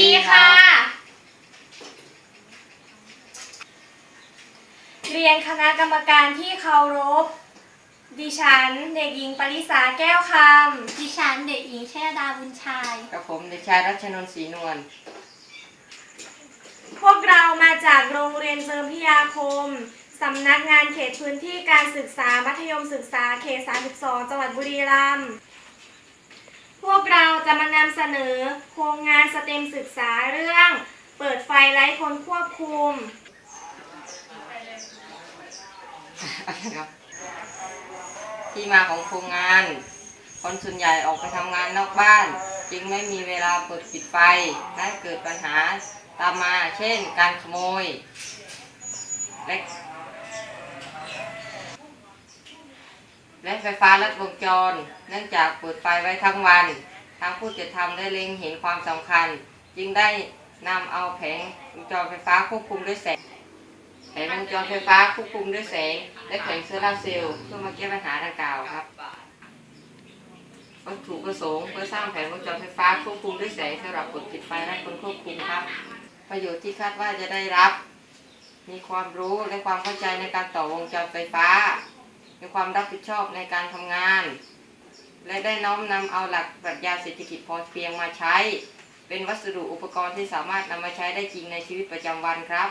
ดีค่ะ เรียนคณะกรรมการที่เคารพ ดิฉันเด็กหญิงปริษาแก้วคดิฉันเด็กหญิงชยดาบุญชายกับผมเด็กชายรัชนนท์ศรีนวลำพวกเรามาจากโรงเรียนเจิมพิยาคม สำนักงานเขตพื้นที่การศึกษามัธยมศึกษาเขต 32 จังหวัดบุรีรัมย์พวก เราจะมานำเสนอโครงงานสเต็มศึกษาเรื่อง เปิดไฟไร้คนควบคุมครับที่มาของโครงงาน คนส่วนใหญ่ออกไปทำงานนอกบ้าน จึงไม่มีเวลาเปิดปิดไฟและเกิดปัญหาตามมาเช่นการขโมยและและไฟฟ้าลัดวงจร เนื่องจากเปิดไฟไว้ทั้งวัน ทางผู้จัดทำได้เล็งเห็นความสำคัญ จึงได้นำเอาแผงวงจรไฟฟ้าควบคุมด้วยแสงแผงวงจรไฟฟ้าควบคุมด้วยแสง และแผงโซลาร์เซลล์เพื่อมาแก้ปัญหาดังกล่าวครับวัตถุประสงค์เพื่อสร้างแผงวงจรไฟฟ้าควบคุมด้วยแสงสำหรับกดปิดไฟและคนควบคุมครับ ประโยชน์ที่คาดว่าจะได้รับ มีความรู้และความเข้าใจในการต่อวงจรไฟฟ้า มีความรับผิดชอบในการทำงาน และได้น้อมนำเอาหลักปรัชญาเศรษฐกิจพอเพียงมาใช้ เป็นวัสดุอุปกรณ์ที่สามารถนำมาใช้ได้จริงในชีวิตประจำวันครับ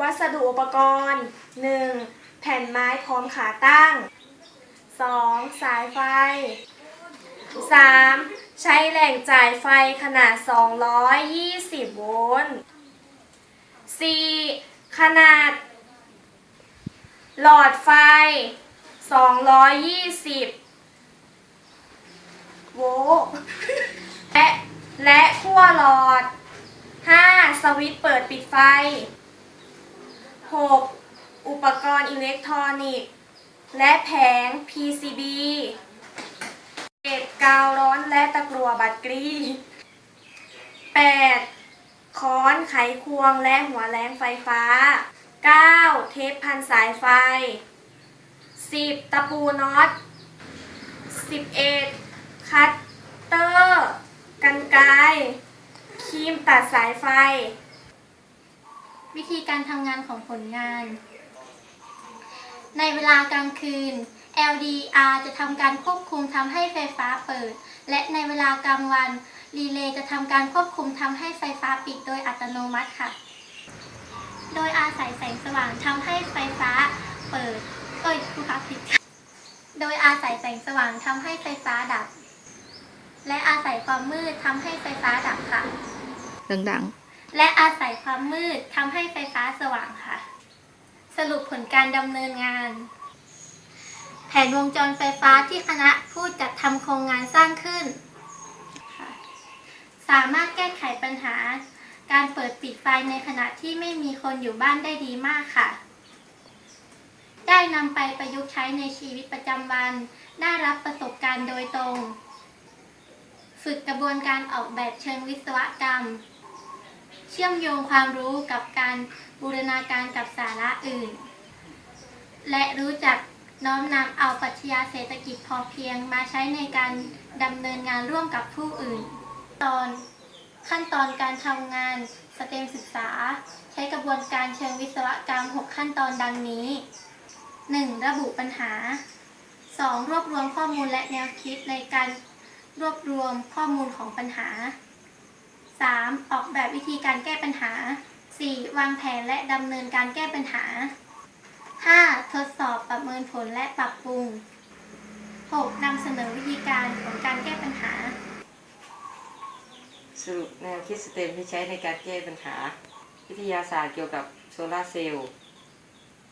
วัสดุอุปกรณ์ 1. แผ่นไม้พร้อมขาตั้ง 2. สายไฟ 3. ใช้แหล่งจ่ายไฟขนาด 220 โวลต์ 4. ขนาด หลอดไฟ 220โวลต์และและขั้วหลอด 5. สวิตช์เปิดปิดไฟ 6. อุปกรณ์อิเล็กทรอนิกส์ และแผง PCB 7. กาวร้อนและตะกรัวบัตรกรี 8. ค้อนไขควงและหัวแรงไฟฟ้า 9. เทปพันสายไฟ 10. ตะปูน็อต 11. คัตเตอร์ กันไกครีมตัดสายไฟ วิธีการทำงานของผลงาน ในเวลากลางคืน LDR จะทำการควบคุมทำให้ไฟฟ้าเปิด และในเวลากลางวัน รีเลย์จะทำการควบคุมทำให้ไฟฟ้าปิดโดยอัตโนมัติค่ะ โดยอาศัยแสงสว่างทำให้ไฟฟ้าเปิด อ้ยผู้ค้าผิด โดยอาศัยแสงสว่างทำให้ไฟฟ้าดับ และอาศัยความมืดทำให้ไฟฟ้าดับค่ะ ดังและอาศัยความมืดทำให้ไฟฟ้าสว่างค่ะ สรุปผลการดำเนินงาน แผนวงจรไฟฟ้าที่คณะผู้จัดทำโครงงานสร้างขึ้นค่ะสามารถแก้ไขปัญหา การเปิดปิดไฟในขณะที่ไม่มีคนอยู่บ้านได้ดีมากค่ะ ได้นำไปประยุกต์ใช้ในชีวิตประจำวัน ได้รับประสบการณ์โดยตรง ฝึกกระบวนการออกแบบเชิงวิศวกรรม เชื่อมโยงความรู้กับการบูรณาการกับสาระอื่น และรู้จักน้อมนำเอาปรัชญาเศรษฐกิจพอเพียงมาใช้ในการดำเนินงานร่วมกับผู้อื่น ตอนขั้นตอนการทำงานสเต็มศึกษา ใช้กระบวนการเชิงวิศวกรรม 6 ขั้นตอนดังนี้ 1. ระบุปัญหา 2. รวบรวมข้อมูลและแนวคิดในการรวบรวมข้อมูลของปัญหา 3. ออกแบบวิธีการแก้ปัญหา 4. วางแผนและดำเนินการแก้ปัญหา 5. ทดสอบประเมินผลและปรับปรุง 6. นำเสนอวิธีการของการแก้ปัญหา สรุปแนวคิดสเต็มที่ใช้ในการแก้ปัญหา วิทยาศาสตร์เกี่ยวกับโซลาร์เซลล์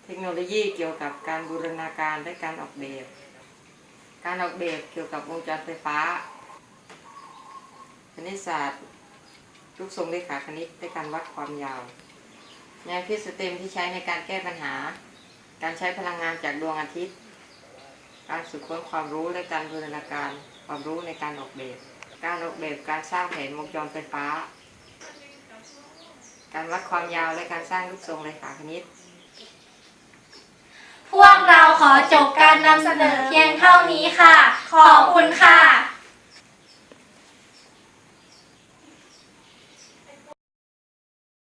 เทคโนโลยีเกี่ยวกับการบูรณาการและการออกแบบ การออกแบบเกี่ยวกับวงจรไฟฟ้า คณิตศาสตร์รูปทรงเลขาคณิตและการวัดความยาวแนวคิดสเต็มที่ใช้ในการแก้ปัญหา การใช้พลังงานจากดวงอาทิตย์ การสืบค้นความรู้และการบูรณาการความรู้ในการออกแบบ การออกแบบการสร้างแผนวงจรไฟฟ้า การวัดความยาวและการสร้างรูปทรงเรขาคณิต พวกเราขอจบ